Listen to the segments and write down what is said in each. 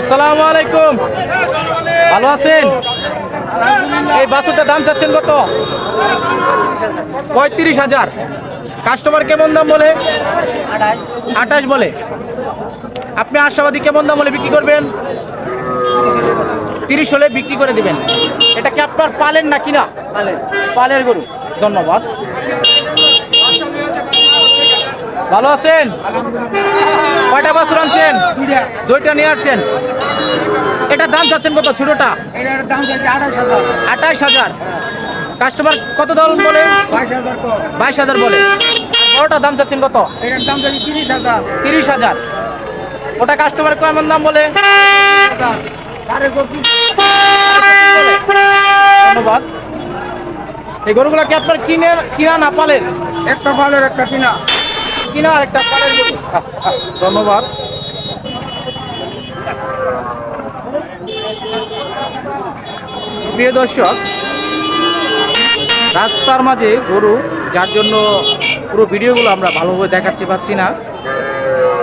আসসালামু আলাইকুম। ভালো আছেন? এই বাছুরটার দাম চাচ্ছেন কত? পঁয়ত্রিশ হাজার। কাস্টমার কেমন দাম বলে? আঠাশ বলে। আপনি আশাবাদী কেমন দাম বলে বিক্রি করবেন? তিরিশ হলে বিক্রি করে দিবেন। এটা কি আপনার পালেন না কিনা? পালের গরু। ধন্যবাদ। ভালো আছেন? কয়টা বাছুর আনছেন দুইটা। নিয়ে আসছেন। এটা দাম চাচ্ছেন কত ছোটটা? আঠাশ হাজার। কাস্টমার কত দাম বলে? বাইশ হাজার বলে। বড়টা দাম চাচ্ছেন কত? তিরিশ হাজার। ওটা কাস্টমার কেমন দাম বলে? ধন্যবাদ। এই গরুগুলো কি আপনার কিনে কিনা না পালেন একটা ভালোর একটা কিনা। কিনা আর একটা ধন্যবাদ। প্রিয় দর্শক, রাস্তার মাঝে গরু, যার জন্য পুরো ভিডিওগুলো আমরা ভালোভাবে দেখাচ্ছি পাচ্ছি না।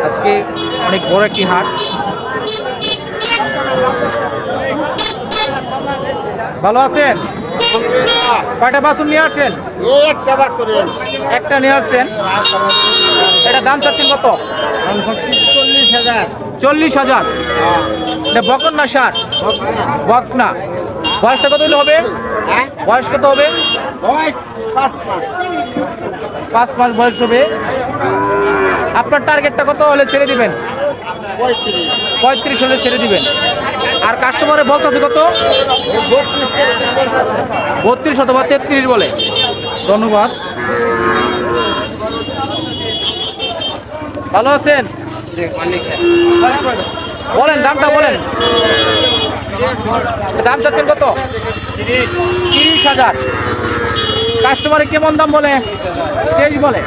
আজকে অনেক বড় একটি হাট। ভালো আছেন? কয়টা বাসন নিয়ে আসছেন? একটা নিয়ে আসছেন। এটা দাম চাচ্ছেন কত? চল্লিশ হাজার। চল্লিশ হাজার। এটা বকন না ষাট বক না বয়সটা কত হবে? হ্যাঁ? বয়স কত হবে? বয়স পাঁচ মাস। পাঁচ মাস বয়স হবে। আপনার টার্গেটটা কত হলে ছেড়ে দিবেন? পঁয়ত্রিশ হলে ছেড়ে দিবেন। আর কাস্টমারের কাস্টমারে বলতেছে কত? বত্রিশ অথবা তেত্রিশ বলে। ধন্যবাদ। ভালো আছেন? বলেন, দামটা বলেন। দাম চাচ্ছেন কত? তিরিশ হাজার। কাস্টমারে কেমন দাম বলে? তেইশ বলে।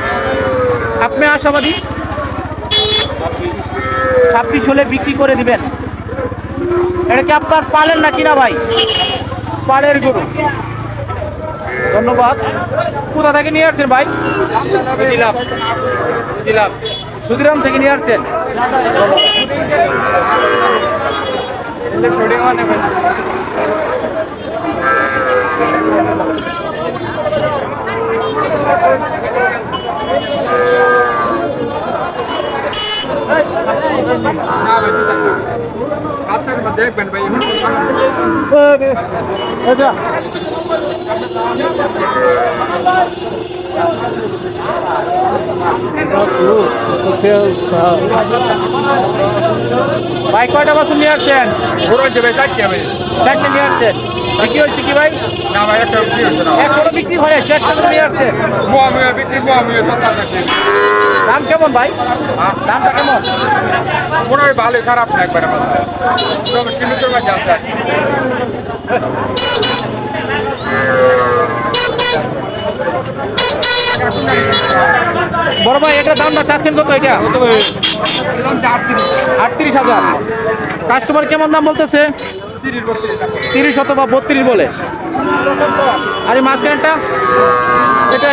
আপনি আশাবাদী? ছাব্বিশ হলে বিক্রি করে দিবেন। এটা কি আপনার পালেন না কিনা ভাই? পালের গরু। ধন্যবাদ। কোথা থেকে নিয়ে আসছেন ভাই? সুদিরাম থেকে নিয়ে আসছেন। দেখবেন ভাই ভাই, কয়টা বছর নিয়ে আসছেন? বড় হচ্ছে ভাই চারটে ভাই চারটে নিয়ে আসছেন। বিক্রি হয়েছে কি ভাই? না ভাই একটা বিক্রি হচ্ছে না এখনও বিক্রি হয় চারটে নিয়ে আসছেন। মুয়ামিয়া বিক্রি মুয়ামিয়া দাম কেমন ভাই? দামটা কেমন? মনে হয় ভালো খারাপ না একবারে তবে কিলোমিটার মাঝে আছে বড় ভাই এটার দামটা চাচ্ছেন কত এটা? আটত্রিশ হাজার। কাস্টমার কেমন দাম বলতেছে? তিরিশ অথবা বত্রিশ বলে। আর এই মাঝখানেরটা? এটা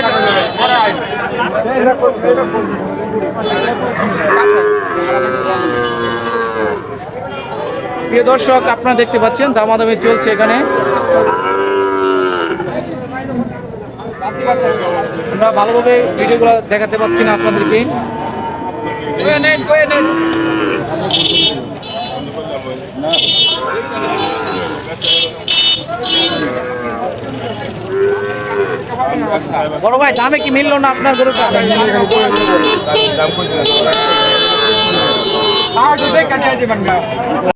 প্রিয় দর্শক আপনারা দেখতে পাচ্ছেন দামাদামি চলছে এখানে। আমরা ভালোভাবে ভিডিওগুলো দেখাতে পাচ্ছি না আপনাদেরকে। বড় ভাই দামে কি মিললো না আপনার গরুটা দাম?